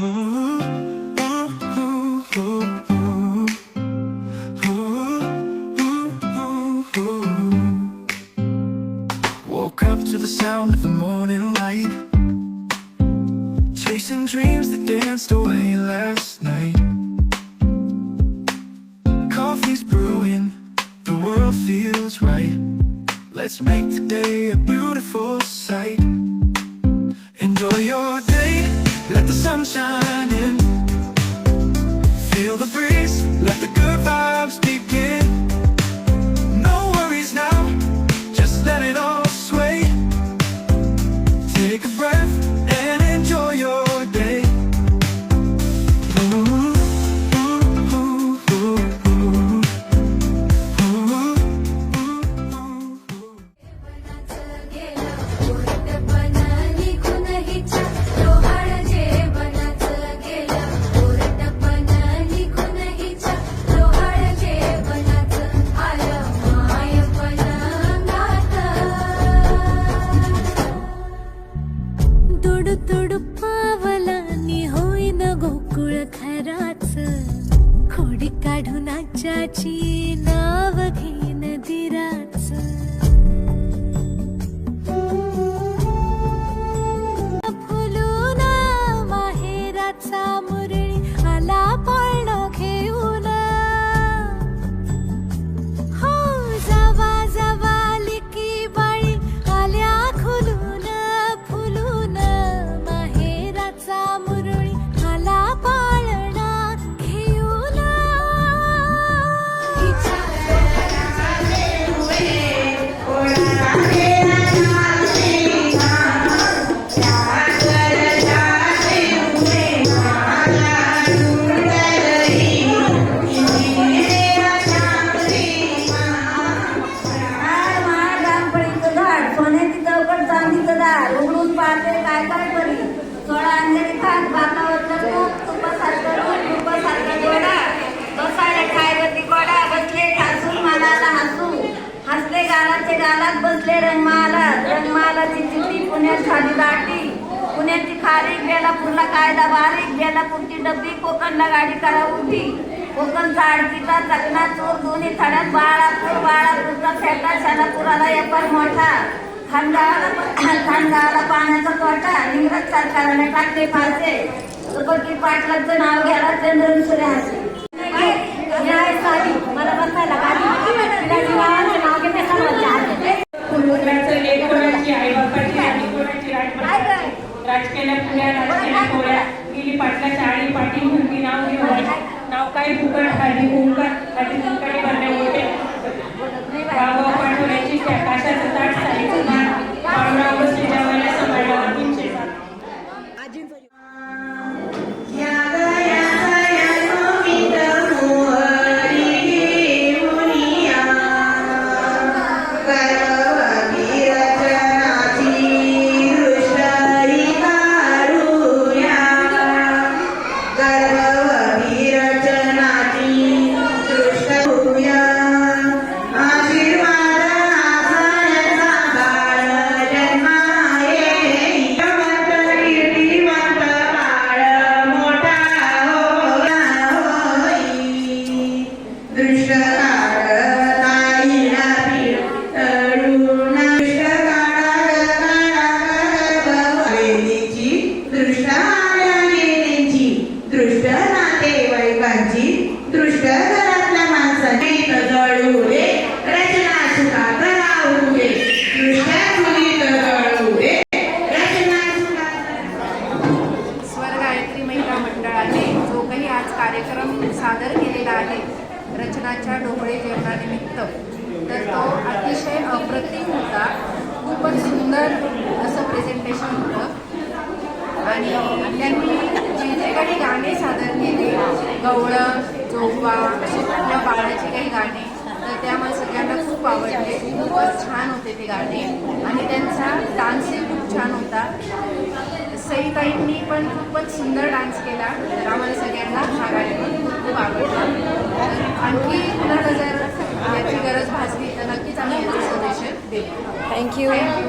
Woke up to the sound of the morning light. Chasing dreams that danced away last night. Coffee's brewing, the world feels right. Let's make today a beautiful sight. Enjoy your day, the sun shining. Feel the breeze, te बसले रंगमाला मनाला हसू हसले गालाचे गालात बसले रंगमालाची चिठी पुण्यात झाली दाटी. पुण्याची खारी बेलापूरला कायदा बारीक बेलापूरची डब्बी कोकणला गाडी करा उभी कोकण झाडकीचा चकना चोर दोन्ही थड्यात बाळापूर बाळापूरचा फेटा शालापुराला एपर मोठा. खानगावाला खानगावाला पाण्याचा तोटा. इंग्रज सरकारने टाकले फासे सुपकी पाटलाचं नाव घ्यायला चंद्रविसुरे हसे राजमाता राजकेला पुण्या राजकेला पोळ्या गेली पाटलाच्या आळी पाठी म्हणती नाव घेऊन नाव काय फुकट खाली ओंकार आधी फुकटी दृष्ट नातेवाईकांची दृष्ट घरातल्या माणसाची जळू दे रचना सुखा करावू दे दे रचना सुखा स्वर गायत्री महिला मंडळाने जो काही आज कार्यक्रम सादर केलेला आहे रचनाच्या डोळे जेवणानिमित्त तर तो अतिशय अप्रतिम होता. खूपच सुंदर असं प्रेझेंटेशन होतं. आणि त्यांनी काही गाणे सादर केले. गवळण जोगवा अशी किंवा बाळाची काही गाणी. तर त्या मला सगळ्यांना खूप आवडले. खूपच छान होते ते गाणे. आणि त्यांचा डान्सही खूप छान होता. सईताईंनी पण खूपच सुंदर डान्स केला. तर आम्हाला सगळ्यांना हा कार्यक्रम खूप खूप आवडला. तर आणखी कुणाला जर याची गरज भासली तर नक्कीच आम्ही याचं सजेशन देऊ. Thank you thank you